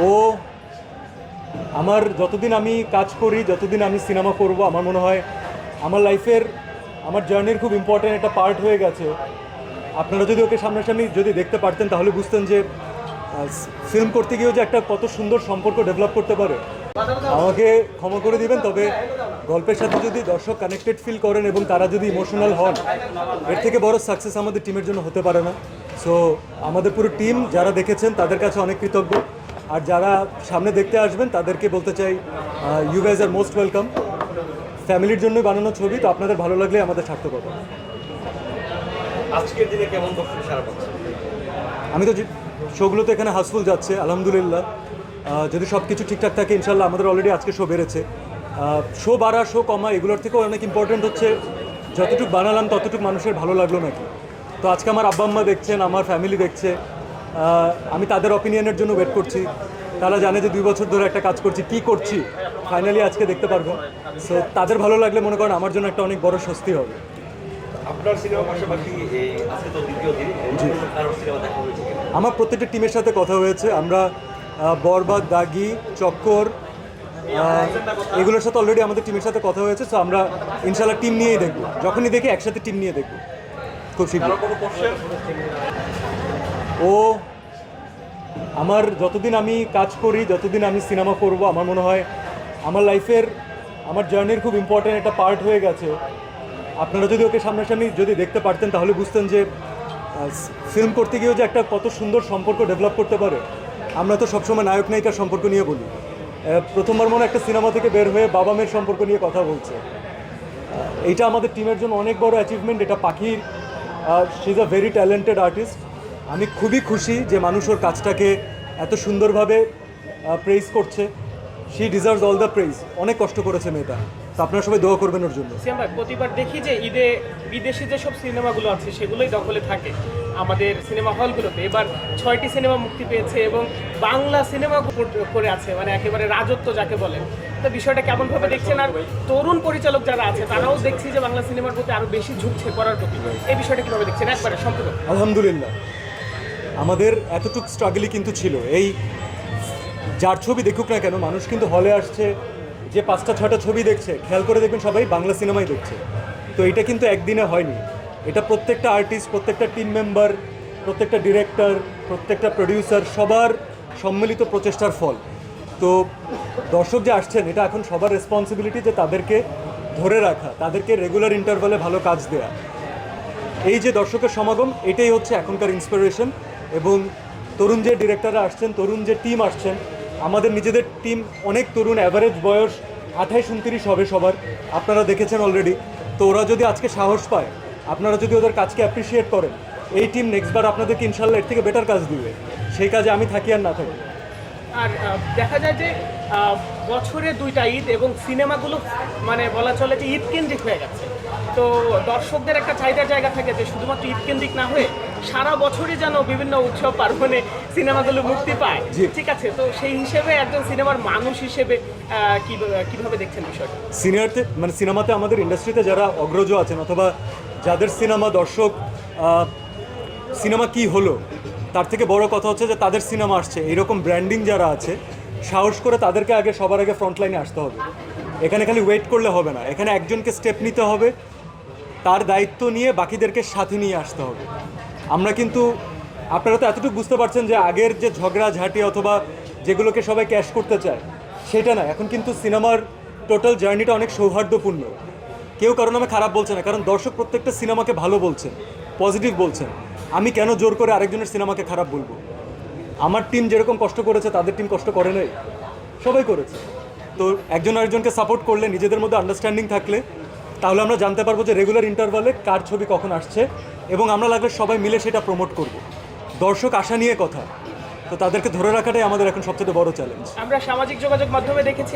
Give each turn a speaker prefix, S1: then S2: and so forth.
S1: ও, আমার যতদিন আমি কাজ করি, যতদিন আমি সিনেমা করব, আমার মনে হয় আমার লাইফের, আমার জার্নির খুব ইম্পর্ট্যান্ট একটা পার্ট হয়ে গেছে। আপনারা যদি ওকে সামনাসামনি যদি দেখতে পারতেন, তাহলে বুঝতেন যে ফিল্ম করতে গিয়েও যে একটা কত সুন্দর সম্পর্ক ডেভেলপ করতে পারে। আমাকে ক্ষমা করে দিবেন, তবে গল্পের সাথে যদি দর্শক কানেক্টেড ফিল করেন এবং তারা যদি ইমোশনাল হন, এর থেকে বড় সাকসেস আমাদের টিমের জন্য হতে পারে না। সো আমাদের পুরো টিম যারা দেখেছেন, তাদের কাছে অনেক কৃতজ্ঞ। আর যারা সামনে দেখতে আসবেন তাদেরকে বলতে চাই you guys are most welcome ফ্যামিলির জন্যই বানানো ছবি তো আপনাদের ভালো লাগলে আমাদের সার্থকতা।
S2: আজকের দিনে কেমন দর্শক সারা পাচ্ছে?
S1: আমি তো যে- শোগুলোতে এখানে হাউসফুল যাচ্ছে আলহামদুলিল্লাহ। যদি সব কিছু ঠিকঠাক থাকে ইনশাল্লাহ আমাদের অলরেডি আজকে শো বেড়েছে। শো বাড়া শো কমা এগুলোর থেকেও অনেক ইম্পর্টেন্ট হচ্ছে যতটুকু বানালাম ততটুকু মানুষের ভালো লাগল নাকি। তো আজকে আমার আব্বা আম্মা দেখছেন আমার ফ্যামিলি দেখছে আমি তাদের অপিনিয়নের জন্য ওয়েট করছি। তারা জানে যে দুই বছর ধরে একটা কাজ করছি কি করছি? ফাইনালি আজকে দেখতে পারব। সো তাদের ভালো লাগলে মনে করেন আমার জন্য একটা অনেক বড় স্বস্তি হবে? আমার প্রত্যেকটা টিমের সাথে কথা হয়েছে। আমরা বরবাদ দাগি চক্কর এগুলোর সাথে অলরেডি আমাদের টিমের সাথে কথা হয়েছে। তো আমরা ইনশাল্লাহ টিম নিয়েই দেখব। যখনই দেখি একসাথে টিম নিয়ে দেখব। খুব শীঘ্র ও, আমার যতদিন আমি কাজ করি, যতদিন আমি সিনেমা করব, আমার মনে হয় আমার লাইফের, আমার জার্নির খুব ইম্পর্ট্যান্ট একটা পার্ট হয়ে গেছে। আপনারা যদি ওকে সামনাসামনি যদি দেখতে পারতেন, তাহলে বুঝতেন যে ফিল্ম করতে গিয়েও যে একটা কত সুন্দর সম্পর্ক ডেভেলপ করতে পারে। আমরা তো সবসময় নায়ক, নায়িকার সম্পর্ক নিয়ে বলি। প্রথমবার মনে একটা সিনেমা থেকে বের হয়ে বাবা মেয়ের সম্পর্ক নিয়ে কথা বলছে। এইটা আমাদের টিমের জন্য অনেক বড় অ্যাচিভমেন্ট এটা পাখির। She is a very talented artist আমি খুবই খুশি যে মানুষ ওর কাজটাকে এত সুন্দরভাবে প্রেইজ করছে। She deserves all the praise অনেক কষ্ট করেছে মেয়েটা। তো আপনারা সবাই দোয়া করবেন ওর জন্য।
S3: ভাই প্রতিবার দেখি যে ঈদে বিদেশি যেসব সিনেমাগুলো আছে সেগুলোই দখলে থাকে। আমাদের সিনেমা হলগুলোতে। এবার ছয়টি সিনেমা মুক্তি পেয়েছে এবং বাংলা সিনেমা করে আছে মানে একেবারে রাজত্ব যাকে বলে। তো বিষয়টা কেমনভাবে দেখছেন? আর তরুণ পরিচালক যারা আছে তারাও দেখছি যে বাংলা সিনেমার প্রতি আরও বেশি ঝুঁকছে করার প্রতি। এই বিষয়টা কীভাবে দেখছেন? একবারে সম্পূর্ণ।
S1: আলহামদুলিল্লাহ। আমাদের এতটুক স্ট্রাগলই কিন্তু ছিল। এই যার ছবি দেখুক না কেন, মানুষ কিন্তু হলে আসছে, যে পাঁচটা ছটা ছবি দেখছে, খেয়াল করে দেখবেন সবাই বাংলা সিনেমাই দেখছে। তো এটা কিন্তু একদিনে হয়নি। এটা প্রত্যেকটা আর্টিস্ট প্রত্যেকটা টিম মেম্বার প্রত্যেকটা ডিরেক্টর প্রত্যেকটা প্রডিউসার সবার সম্মিলিত প্রচেষ্টার ফল। তো দর্শক যে আসছেন, এটা এখন সবার রেসপন্সিবিলিটি যে তাদেরকে ধরে রাখা, তাদেরকে রেগুলার ইন্টারভালে ভালো কাজ দেয়া। এই যে দর্শকের সমাগম, এটাই হচ্ছে এখনকার ইন্সপিরেশন এবং তরুণ যে ডিরেক্টররা আসছেন, তরুণ যে টিম আসছেন, আমাদের নিজেদের টিম অনেক তরুণ অ্যাভারেজ বয়স আঠাইশ, উনত্রিশ হবে সবার। আপনারা দেখেছেন অলরেডি তো ওরা যদি আজকে সাহস পায়, আপনারা যদি ওদের কাজকে অ্যাপ্রিসিয়েট করেন, এই টিম নেক্সটবার আপনাদেরকে ইনশাল্লাহ এর থেকে বেটার কাজ দিবে। সেই কাজে আমি থাকি আর না থাকি।
S3: আর দেখা যায় যে বছরে দুইটা ঈদ এবং সিনেমাগুলো মানে বলা চলে যে ঈদ কেন্দ্রিক হয়ে গেছে। তো দর্শকদের একটা চাহিদার জায়গা থাকে যে শুধুমাত্র ঈদ কেন্দ্রিক না হয়ে সারা বছরই যেন বিভিন্ন উৎসব পার্বণে সিনেমাগুলো মুক্তি পায়। ঠিক আছে? তো সেই হিসেবে একজন সিনেমার মানুষ হিসেবে কীভাবে দেখছেন বিষয়টা?
S1: সিনিয়রতে মানে সিনেমাতে আমাদের ইন্ডাস্ট্রিতে যারা অগ্রজ আছেন অথবা যাদের সিনেমা দর্শক সিনেমা কি হলো তার থেকে বড় কথা হচ্ছে যে তাদের সিনেমা আসছে। এইরকম ব্র্যান্ডিং যারা আছে সাহস করে তাদেরকে আগে সবার আগে ফ্রন্ট লাইনে আসতে হবে। এখানে খালি ওয়েট করলে হবে না। এখানে একজনকে স্টেপ নিতে হবে তার দায়িত্ব নিয়ে বাকিদেরকে সাথে নিয়ে আসতে হবে। আমরা কিন্তু, আপনারা তো এতটুকু বুঝতে পারছেন যে আগের যে ঝগড়া, ঝাঁটি অথবা যেগুলোকে সবাই ক্যাশ করতে চায়, সেটা না। এখন কিন্তু সিনেমার টোটাল জার্নিটা অনেক সৌহার্দ্যপূর্ণ। কেউ কারও নামে খারাপ বলছে না, কারণ দর্শক প্রত্যেকটা সিনেমাকে ভালো বলছেন পজিটিভ বলছেন। আমি কেন জোর করে আরেকজনের সিনেমাকে খারাপ বলব? আমার টিম যেরকম কষ্ট করেছে, তাদের টিম কষ্ট করে নাই। সবাই করেছে। তো একজন আরেকজনকে সাপোর্ট করলে, নিজেদের মধ্যে আন্ডারস্ট্যান্ডিং থাকলে, তাহলে আমরা জানতে পারব যে রেগুলার ইন্টারভালে কার ছবি কখন আসছে এবং আমরা লাগলে সবাই মিলে সেটা প্রমোট করব। দর্শক আশা নিয়ে কথা। তো তাদেরকে ধরে রাখাটাই আমাদের এখন সবচেয়ে বড় চ্যালেঞ্জ
S3: আমরা সামাজিক যোগাযোগ মাধ্যমে দেখেছি